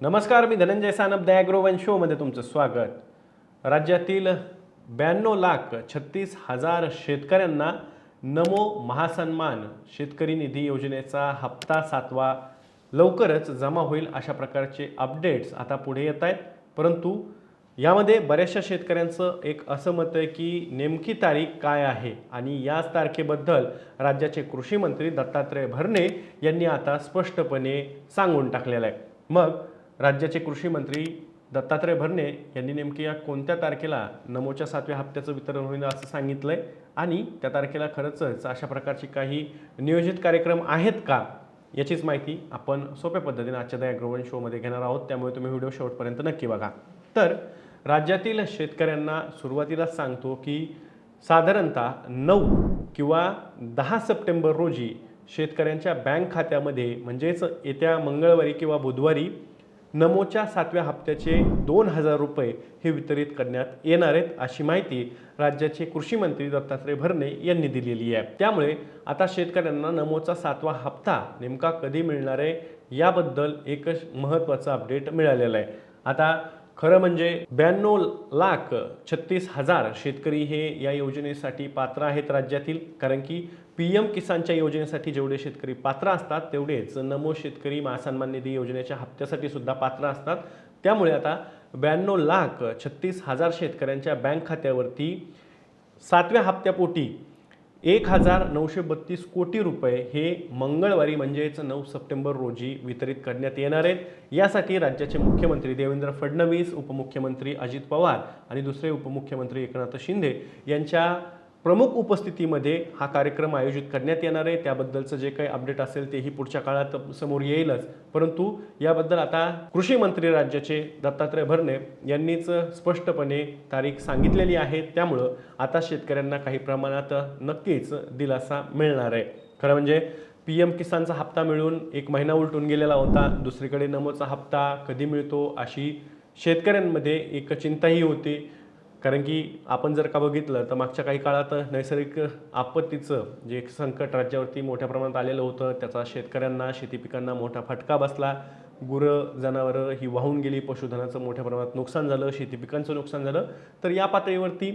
नमस्कार मी धनंजय सानप द ॲग्रोवन शोमध्ये तुमचं स्वागत. राज्यातील ब्याण्णव लाख छत्तीस हजार शेतकऱ्यांना नमो महासन्मान शेतकरी निधी योजनेचा हप्ता सातवा लवकरच जमा होईल अशा प्रकारचे अपडेट्स आता पुढे येत आहेत. परंतु यामध्ये बऱ्याचशा शेतकऱ्यांचं एक असं मत आहे की नेमकी तारीख काय आहे? आणि याच तारखेबद्दल राज्याचे कृषी मंत्री दत्तात्रय भरणे यांनी आता स्पष्टपणे सांगून टाकलेलं आहे. मग राज्याचे कृषी मंत्री दत्तात्रय भरणे यांनी नेमकी या कोणत्या तारखेला नमोच्या सातव्या हप्त्याचं वितरण होईल असं सांगितलं आहे आणि त्या तारखेला खरंच अशा प्रकारची काही नियोजित कार्यक्रम आहेत का? याचीच माहिती आपण सोप्या पद्धतीने आजच्या त्या ग्रोवन शोमध्ये घेणार आहोत. त्यामुळे तुम्ही व्हिडिओ शेवटपर्यंत नक्की बघा. तर राज्यातील शेतकऱ्यांना सुरुवातीलाच सांगतो की साधारणतः नऊ किंवा दहा सप्टेंबर रोजी शेतकऱ्यांच्या बँक खात्यामध्ये म्हणजेच येत्या मंगळवारी किंवा बुधवारी नमोच्या सातव्या हप्त्याचे दोन हजार रुपये हे वितरित करण्यात येणार आहेत अशी माहिती राज्याचे कृषी मंत्री दत्तात्रय भरणे यांनी दिलेली आहे. त्यामुळे आता शेतकऱ्यांना नमोचा सातवा हप्ता नेमका कधी मिळणार आहे याबद्दल एकच महत्त्वाचं अपडेट मिळालेलं आहे. आता खरं म्हणजे ब्याण्णव लाख छत्तीस हजार शेतकरी हे या योजनेसाठी पात्र आहेत राज्यातील कारण की पी एम किसानच्या योजनेसाठी जेवढे शेतकरी पात्र असतात तेवढेच नमो शेतकरी महासन्मान निधी योजनेच्या हप्त्यासाठी सुद्धा पात्र असतात. त्यामुळे आता ब्याण्णव लाख छत्तीस हजार शेतकऱ्यांच्या बँक खात्यावरती सातव्या हप्त्यापोटी एक हजार नऊशे बत्तीस कोटी रुपये हे मंगळवारी म्हणजेच नऊ सप्टेंबर रोजी वितरित करण्यात येणार आहेत. यासाठी राज्याचे मुख्यमंत्री देवेंद्र फडणवीस उपमुख्यमंत्री अजित पवार आणि दुसरे उपमुख्यमंत्री एकनाथ शिंदे यांच्या प्रमुख उपस्थितीमध्ये हा कार्यक्रम आयोजित करण्यात येणार आहे. त्याबद्दलचं जे काही अपडेट असेल तेही पुढच्या काळात समोर येईलच. परंतु याबद्दल आता कृषी मंत्री राज्याचे दत्तात्रय भरणे यांनीच स्पष्टपणे तारीख सांगितलेली आहे. त्यामुळं आता शेतकऱ्यांना काही प्रमाणात नक्कीच दिलासा मिळणार आहे. खरं म्हणजे पी एम किसानचा हप्ता मिळून एक महिना उलटून गेलेला होता. दुसरीकडे नमोचा हप्ता कधी मिळतो अशी शेतकऱ्यांमध्ये एक चिंताही होती. कारण की आपण जर का बघितलं तर मागच्या काही काळात नैसर्गिक आपत्तीचं जे एक संकट राज्यावरती मोठ्या प्रमाणात आलेलं होतं त्याचा शेतकऱ्यांना शेती पिकांना मोठा फटका बसला. गुरं जनावरं ही वाहून गेली पशुधनाचं मोठ्या प्रमाणात नुकसान झालं शेती पिकांचं नुकसान झालं. तर या पातळीवरती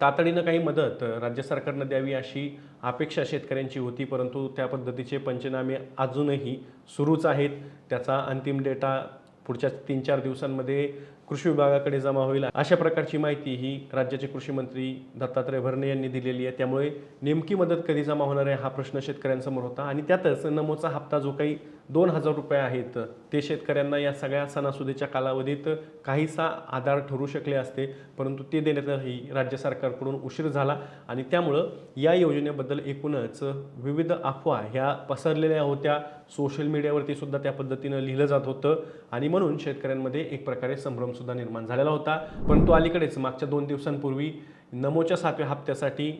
तातडीनं काही मदत राज्य सरकारनं द्यावी अशी अपेक्षा शेतकऱ्यांची होती परंतु त्या पद्धतीचे पंचनामे अजूनही सुरूच आहेत. त्याचा अंतिम डेटा पुढच्या तीन चार दिवसांमध्ये कृषी विभागाकडे जमा होईल. अशा प्रकारची माहिती ही राज्याचे कृषी मंत्री दत्तात्रय भरणे यांनी दिलेली आहे. त्यामुळे नेमकी मदत कधी जमा होणार आहे हा प्रश्न शेतकऱ्यांसमोर होता. आणि त्यातच नमोचा हप्ता जो काही दोन हजार रुपये आहेत ते शेतकऱ्यांना या सगळ्या सणासुदीच्या कालावधीत काहीसा आधार ठरू शकले असते परंतु ते देण्यातही राज्य सरकारकडून उशीर झाला. आणि त्यामुळं या योजनेबद्दल एकूणच विविध अफवा ह्या पसरलेल्या होत्या. सोशल मीडियावरती सुद्धा त्या पद्धतीनं लिहिलं जात होतं. आणि म्हणून शेतकऱ्यांमध्ये एक प्रकारे संभ्रम सुद्धा निर्माण झालेला होता. परंतु अलीकडेच मागच्या दोन दिवसांपूर्वी नमोच्या सातव्या हप्त्यासाठी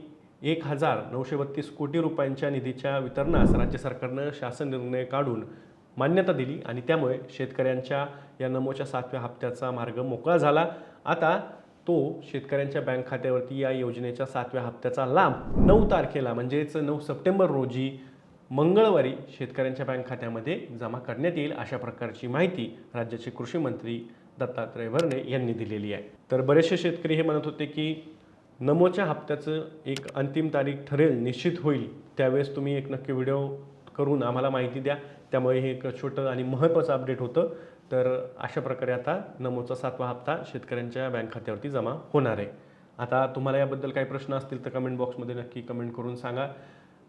एक हजार नऊशे बत्तीस कोटी रुपयांच्या निधीच्या वितरणास राज्य सरकारनं शासन निर्णय काढून मान्यता दिली आणि त्यामुळे शेतकऱ्यांच्या या नमोच्या सातव्या हप्त्याचा मार्ग मोकळा झाला. आता तो शेतकऱ्यांच्या बँक खात्यावरती या योजनेच्या सातव्या हप्त्याचा लाभ नऊ तारखेला म्हणजेच नऊ सप्टेंबर रोजी मंगळवारी शेतकऱ्यांच्या बँक खात्यामध्ये जमा करण्यात येईल अशा प्रकारची माहिती राज्याचे कृषी मंत्री दत्तात्रय भरणे यांनी दिलेली आहे. तर बरेचसे शेतकरी हे म्हणत होते की नमोच्या हप्त्याचं एक अंतिम तारीख ठरेल निश्चित होईल. त्यावेळेस तुम्ही एक नक्की व्हिडिओ करून आम्हाला माहिती द्या. त्यामुळे हे एक छोटं आणि महत्त्वाचं अपडेट होतं. तर अशा प्रकारे आता नमोचा सातवा हप्ता शेतकऱ्यांच्या बँक खात्यावरती जमा होणार आहे. आता तुम्हाला याबद्दल काही प्रश्न असतील तर कमेंट बॉक्समध्ये नक्की कमेंट करून सांगा.